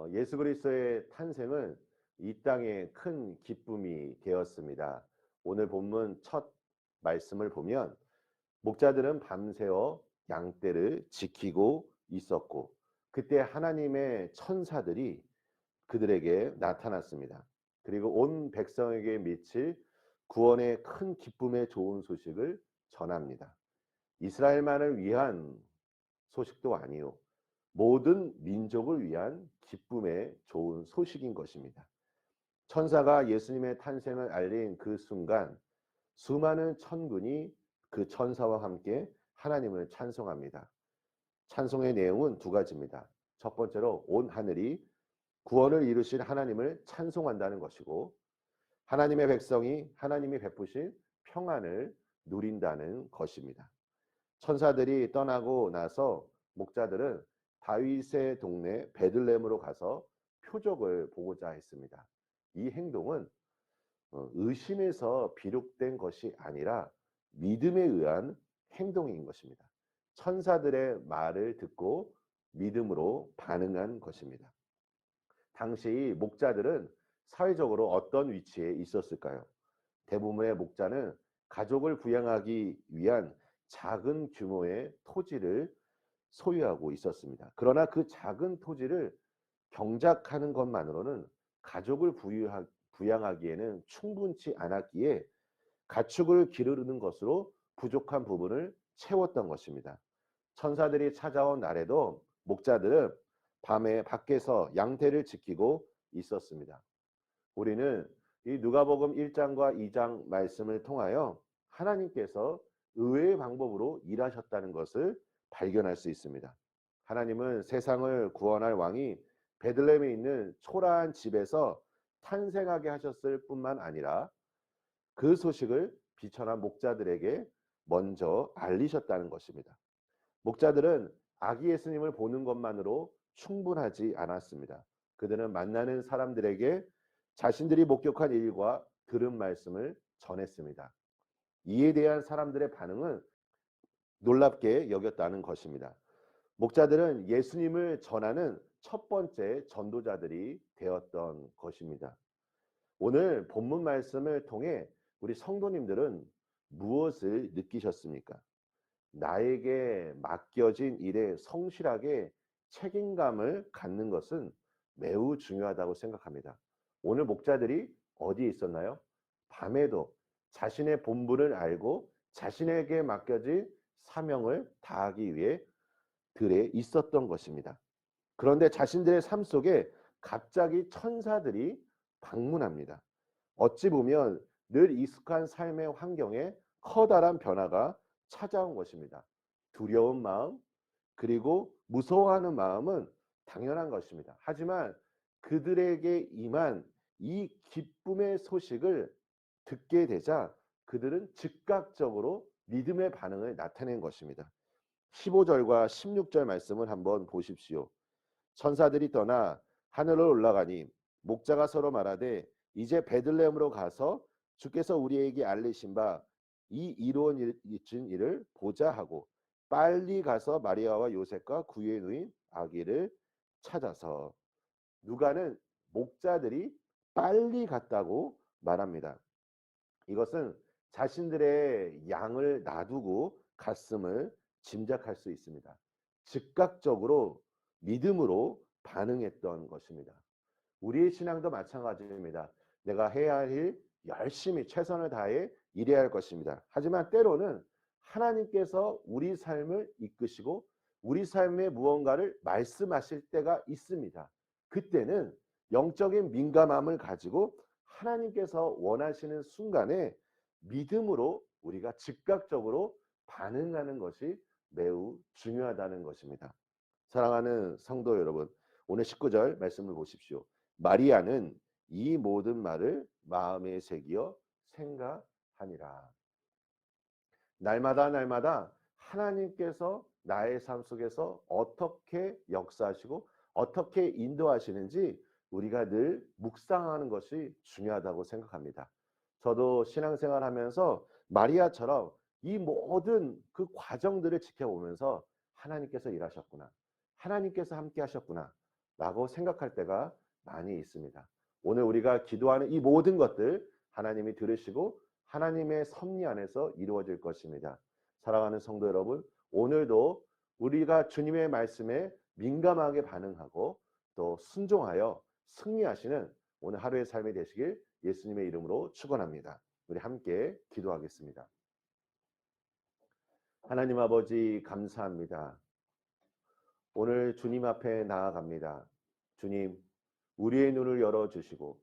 어, 예수 그리스도의 탄생은 이 땅에 큰 기쁨이 되었습니다. 오늘 본문 첫 말씀을 보면 목자들은 밤새워 양떼를 지키고 있었고 그때 하나님의 천사들이 그들에게 나타났습니다. 그리고 온 백성에게 미칠 구원의 큰 기쁨의 좋은 소식을 전합니다. 이스라엘만을 위한 소식도 아니요. 모든 민족을 위한 기쁨의 좋은 소식인 것입니다. 천사가 예수님의 탄생을 알린 그 순간 수많은 천군이 그 천사와 함께 하나님을 찬송합니다. 찬송의 내용은 두 가지입니다. 첫 번째로 온 하늘이 구원을 이루신 하나님을 찬송한다는 것이고 하나님의 백성이 하나님이 베푸신 평안을 누린다는 것입니다. 천사들이 떠나고 나서 목자들은 다윗의 동네 베들렘으로 가서 표적을 보고자 했습니다. 이 행동은 어, 의심에서 비롯된 것이 아니라 믿음에 의한 행동인 것입니다. 천사들의 말을 듣고 믿음으로 반응한 것입니다. 당시 목자들은 사회적으로 어떤 위치에 있었을까요? 대부분의 목자는 가족을 부양하기 위한 작은 규모의 토지를 소유하고 있었습니다. 그러나 그 작은 토지를 경작하는 것만으로는 가족을 부유하, 부양하기에는 충분치 않았기에 가축을 기르는 것으로 부족한 부분을 채웠던 것입니다. 천사들이 찾아온 날에도 목자들은 밤에 밖에서 양태를 지키고 있었습니다. 우리는 이 누가복음 1장과 2장 말씀을 통하여 하나님께서 의외의 방법으로 일하셨다는 것을 발견할 수 있습니다. 하나님은 세상을 구원할 왕이 베들레헴에 있는 초라한 집에서 탄생하게 하셨을 뿐만 아니라 그 소식을 비천한 목자들에게 먼저 알리셨다는 것입니다. 목자들은 아기 예수님을 보는 것만으로 충분하지 않았습니다. 그들은 만나는 사람들에게 자신들이 목격한 일과 들은 말씀을 전했습니다. 이에 대한 사람들의 반응은 놀랍게 여겼다는 것입니다. 목자들은 예수님을 전하는 첫 번째 전도자들이 되었던 것입니다. 오늘 본문 말씀을 통해 우리 성도님들은 무엇을 느끼셨습니까? 나에게 맡겨진 일에 성실하게 책임감을 갖는 것은 매우 중요하다고 생각합니다. 오늘 목자들이 어디에 있었나요? 밤에도 자신의 본분을 알고 자신에게 맡겨진 사명을 다하기 위해 들에 있었던 것입니다. 그런데 자신들의 삶 속에 갑자기 천사들이 방문합니다. 어찌 보면 늘 익숙한 삶의 환경에 커다란 변화가 찾아온 것입니다. 두려운 마음, 그리고 무서워하는 마음은 당연한 것입니다. 하지만 그들에게 임한 이 기쁨의 소식을 듣게 되자 그들은 즉각적으로 믿음의 반응을 나타낸 것입니다. 15절과 16절 말씀을 한번 보십시오. 천사들이 떠나 하늘로 올라가니 목자가 서로 말하되 이제 베들레헴으로 가서 주께서 우리에게 알리신 바 이 이루어진 일을 보자 하고 빨리 가서 마리아와 요셉과 구유에 누인 아기를 찾아서 누가는 목자들이 빨리 갔다고 말합니다. 이것은 자신들의 양을 놔두고 갔음을 짐작할 수 있습니다. 즉각적으로 믿음으로 반응했던 것입니다. 우리의 신앙도 마찬가지입니다. 내가 해야 할 일 열심히 최선을 다해 일해야 할 것입니다. 하지만 때로는 하나님께서 우리 삶을 이끄시고 우리 삶에 무언가를 말씀하실 때가 있습니다. 그때는 영적인 민감함을 가지고 하나님께서 원하시는 순간에 믿음으로 우리가 즉각적으로 반응하는 것이 매우 중요하다는 것입니다. 사랑하는 성도 여러분, 오늘 19절 말씀을 보십시오. 마리아는 이 모든 말을 마음에 새기어 생각하니라. 날마다 날마다 하나님께서 나의 삶 속에서 어떻게 역사하시고 어떻게 인도하시는지 우리가 늘 묵상하는 것이 중요하다고 생각합니다. 저도 신앙생활 하면서 마리아처럼 이 모든 그 과정들을 지켜보면서 하나님께서 일하셨구나. 하나님께서 함께 하셨구나. 라고 생각할 때가 많이 있습니다. 오늘 우리가 기도하는 이 모든 것들 하나님이 들으시고 하나님의 섭리 안에서 이루어질 것입니다. 사랑하는 성도 여러분, 오늘도 우리가 주님의 말씀에 민감하게 반응하고 또 순종하여 승리하시는 오늘 하루의 삶이 되시길 예수님의 이름으로 축원합니다. 우리 함께 기도하겠습니다. 하나님 아버지 감사합니다. 오늘 주님 앞에 나아갑니다. 주님, 우리의 눈을 열어 주시고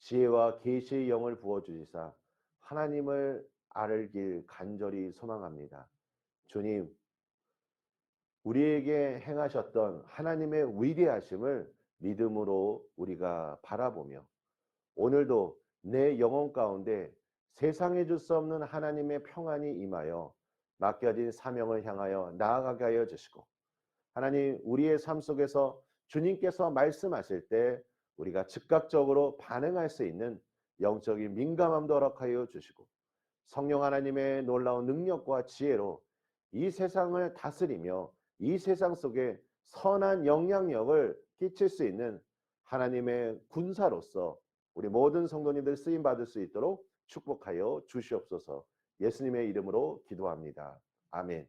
지혜와 계시의 영을 부어 주시사 하나님을 알길 간절히 소망합니다. 주님, 우리에게 행하셨던 하나님의 위대하심을 믿음으로 우리가 바라보며 오늘도 내 영혼 가운데 세상에 줄 수 없는 하나님의 평안이 임하여 맡겨진 사명을 향하여 나아가게 하여 주시고 하나님 우리의 삶 속에서 주님께서 말씀하실 때 우리가 즉각적으로 반응할 수 있는 영적인 민감함도 허락하여 주시고 성령 하나님의 놀라운 능력과 지혜로 이 세상을 다스리며 이 세상 속에 선한 영향력을 끼칠 수 있는 하나님의 군사로서 우리 모든 성도님들 쓰임 받을 수 있도록 축복하여 주시옵소서. 예수님의 이름으로 기도합니다. 아멘.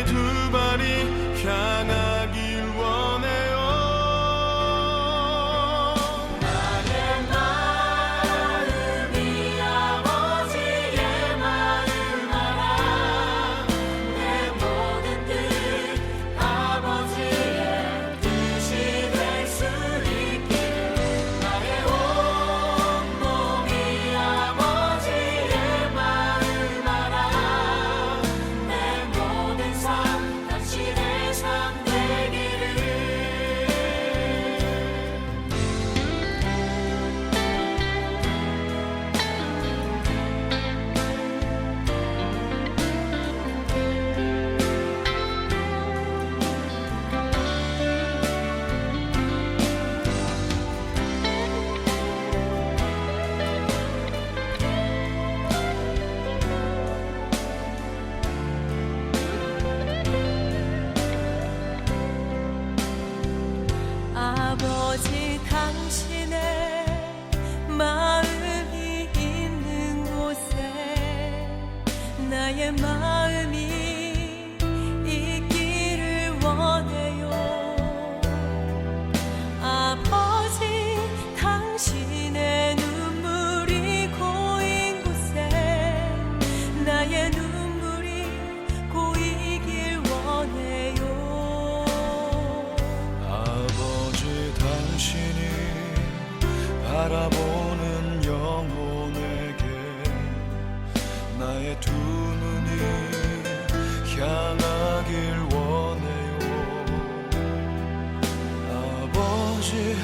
당신의 마음이 있는 곳에 나의 마음 아버지